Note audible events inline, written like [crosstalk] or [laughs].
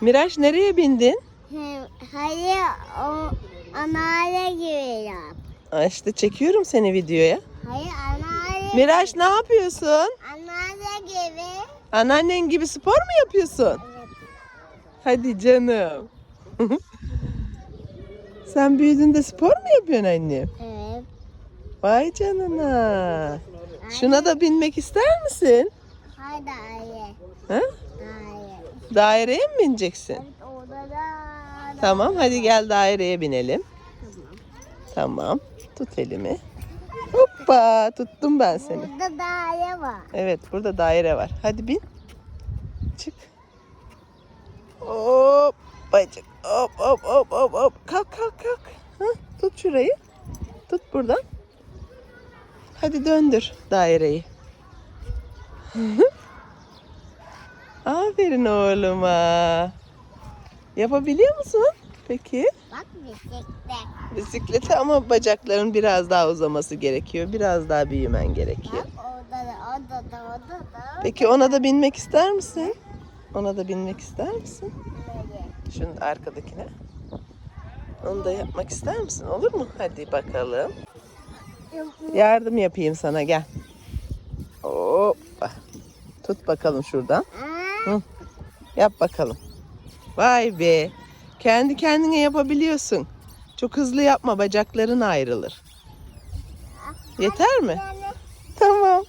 Miraç nereye bindin? Hayır o anneanne yap. Aa, işte çekiyorum seni videoya. Hayır anneanne. Miraç ne yapıyorsun? Anneanne gibi. Anneannen gibi spor mu yapıyorsun? Evet. Hadi canım. [laughs] Sen büyüdüğünde spor mu yapıyorsun annem? Evet. Vay canına. Şuna da binmek ister misin? Hayır hayır. Ha? Daireye mi bineceksin? Evet orada da. Tamam hadi gel daireye binelim. Tamam. Tut elimi. Hoppa tuttum ben seni. Burada daire var. Evet burada daire var. Hadi bin. Çık. Hop. Bacık. Hop hop hop hop hop. Kalk kalk kalk. Hah, tut şurayı. Tut buradan. Hadi döndür daireyi. [laughs] Aferin oğluma. Yapabiliyor musun? Peki. Bak bisiklet. Bisikleti ama bacakların biraz daha uzaması gerekiyor. Biraz daha büyümen gerekiyor. Bak orada da orada da orada da. Peki ona da binmek ister misin? Ona da binmek ister misin? Böyle. Şunun arkadakine. Onu da yapmak ister misin? Olur mu? Hadi bakalım. Yardım yapayım sana gel. Hoppa. Tut bakalım şuradan. Aa, Yap bakalım. Vay be. Kendi kendine yapabiliyorsun. Çok hızlı yapma bacakların ayrılır. Yeter mi? Tamam.